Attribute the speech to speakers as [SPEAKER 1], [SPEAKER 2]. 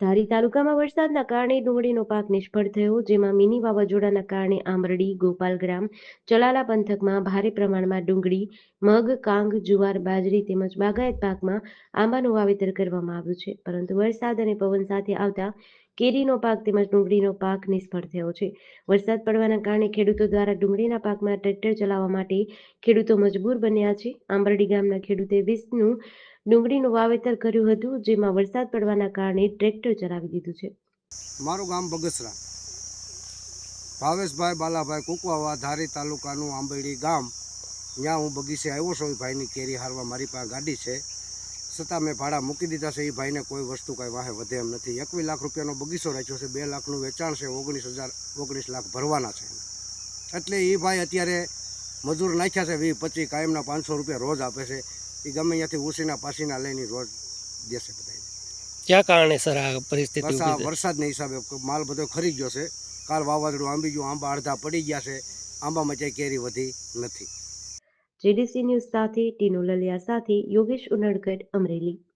[SPEAKER 1] ધારી તાલુકામાં વરસાદના કારણે ડુંગળીનો પાક નિષ્ફળ થયો, જેમાં મિની વાવાઝોડાના કારણે આંબરડી ગોપાલગ્રામ, ચલાલા પંથકમાં ભારે પ્રમાણમાં ડુંગળી, મગ, કાંગ, જુવાર, બાજરી તેમજ બાગાયત પાકમાં આંબાનું વાવેતર કરવામાં આવ્યું છે. પરંતુ વરસાદ અને પવન સાથે આવતા કેરીનો પાક તેમજ ડુંગળીનો પાક નિષ્ફળ થયો છે. વરસાદ પડવાના કારણે ખેડૂતો દ્વારા ડુંગળીના પાકમાં ટ્રેક્ટર ચલાવવા માટે ખેડૂતો મજબૂર બન્યા છે. આંબરડી ગામના ખેડૂતે વીસનું ડુંગળીનું વાવેતર કર્યું હતું, જેમાં વરસાદ પડવાના કારણે ટ્રેક્ટર ચલાવી દીધું છે.
[SPEAKER 2] મારું ગામ બગસરા. ભાવેશભાઈ બાલાભાઈ કુકવાવા ધારી તાલુકાનું આંબેડી ગામ. ત્યાં હું બગીચે આવ્યો છું, એ ભાઈની કેરી હારવા મારી પાસે ગાડી છે. છતાં મેં ભાડા મૂકી દીધા છે, એ ભાઈને કોઈ વસ્તુ કાંઈ વાહે વધે એમ નથી. એકવીસ લાખ રૂપિયાનો બગીચો રાખ્યો છે, બે લાખનું વેચાણ છે, ઓગણીસ હજાર, ઓગણીસ લાખ ભરવાના છે. એટલે એ ભાઈ અત્યારે મજૂર નાખ્યા છે, વીસ પચીસ કાયમના પાંચસો રૂપિયા રોજ આપે છે. એ ગમે ત્યાંથી ઉસીના પાસીના લઈને રોજ દેશે બધા
[SPEAKER 3] ક્યાં કારણે સર આ પરિસ્થિતિ
[SPEAKER 2] વરસાદ
[SPEAKER 3] આ
[SPEAKER 2] વરસાદના હિસાબે માલ બધો ખરી ગયો છે. કાલ વાવાઝોડું આંબી ગયું આંબા અડધા પડી ગયા છે. આંબામાં ક્યાંય કેરી વધી નથી.
[SPEAKER 1] જીડીસી ન્યૂઝ સાથે ટીનુ લલિયા સાથે યોગેશ ઉનડકટ અમરેલી.